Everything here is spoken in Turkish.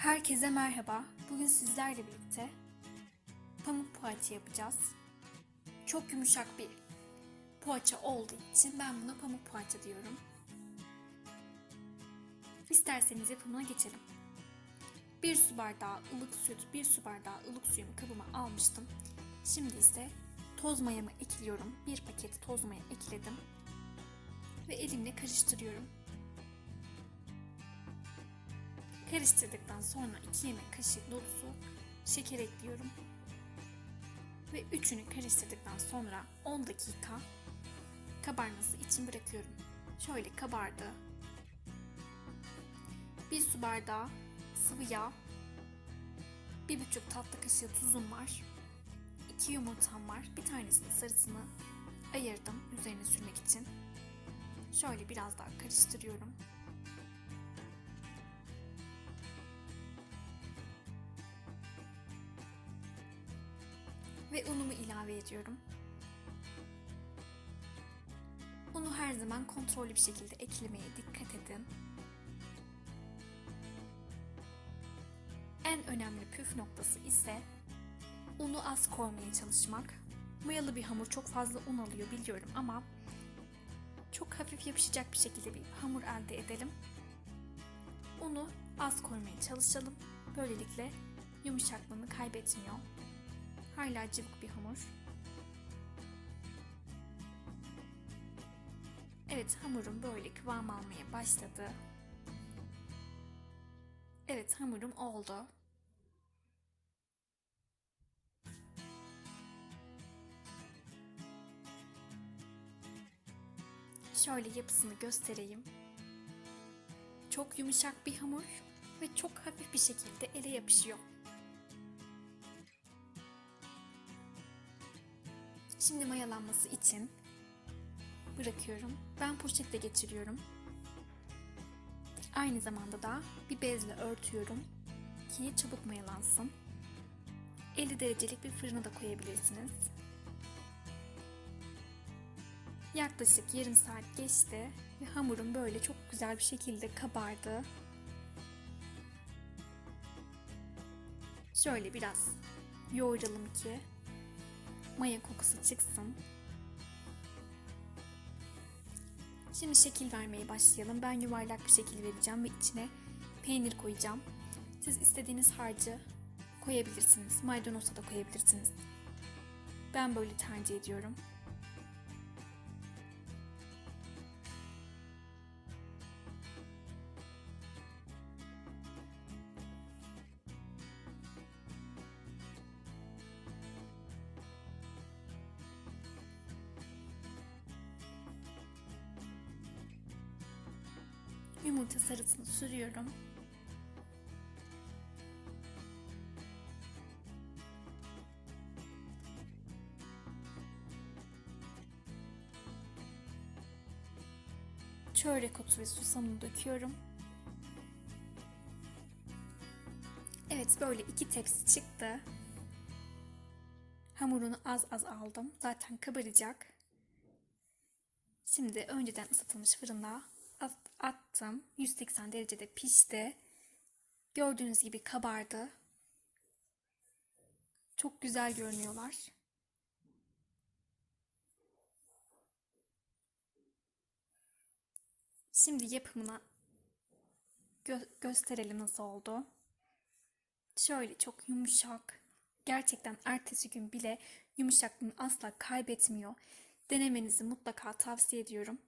Herkese merhaba. Bugün sizlerle birlikte pamuk poğaça yapacağız. Çok yumuşak bir poğaça olduğu için ben buna pamuk poğaça diyorum. İsterseniz yapımına geçelim. Bir su bardağı ılık süt, bir su bardağı ılık suyumu kabıma almıştım. Şimdi ise toz mayamı ekliyorum. Bir paket toz maya ekledim. Ve elimle karıştırıyorum. Karıştırdıktan sonra 2 yemek kaşığı dolusu şeker ekliyorum. Ve üçünü karıştırdıktan sonra 10 dakika kabarması için bırakıyorum. Şöyle kabardı. Bir su bardağı sıvı yağ, bir buçuk tatlı kaşığı tuzum var. 2 yumurtam var. Bir tanesinin sarısını ayırdım üzerine sürmek için. Şöyle biraz daha karıştırıyorum. Ve unumu ilave ediyorum. Unu her zaman kontrollü bir şekilde eklemeye dikkat edin. En önemli püf noktası ise unu az koymaya çalışmak. Mayalı bir hamur çok fazla un alıyor biliyorum ama çok hafif yapışacak bir şekilde bir hamur elde edelim. Unu az koymaya çalışalım. Böylelikle yumuşaklığını kaybetmiyor. Hala cıvık bir hamur. Evet hamurum böyle kıvam almaya başladı. Evet hamurum oldu. Şöyle yapısını göstereyim. Çok yumuşak bir hamur ve çok hafif bir şekilde ele yapışıyor. Şimdi mayalanması için bırakıyorum. Ben poşetle geçiriyorum. Aynı zamanda da bir bezle örtüyorum ki çabuk mayalansın. 50 derecelik bir fırına da koyabilirsiniz. Yaklaşık yarım saat geçti ve hamurum böyle çok güzel bir şekilde kabardı. Şöyle biraz yoğuralım ki maya kokusu çıksın. Şimdi şekil vermeye başlayalım. Ben yuvarlak bir şekil vereceğim ve içine peynir koyacağım. Siz istediğiniz harcı koyabilirsiniz. Maydanoz da koyabilirsiniz. Ben böyle tercih ediyorum. Yumurta sarısını sürüyorum. Çörek otu ve susamını döküyorum. Evet böyle iki tepsi çıktı. Hamurunu az az aldım. Zaten kabaracak. Şimdi önceden ısıtılmış fırında attım. 180 derecede pişti. Gördüğünüz gibi kabardı. Çok güzel görünüyorlar. Şimdi yapımına gö- gösterelim nasıl oldu. Şöyle çok yumuşak. Gerçekten ertesi gün bile yumuşaklığını asla kaybetmiyor. Denemenizi mutlaka tavsiye ediyorum.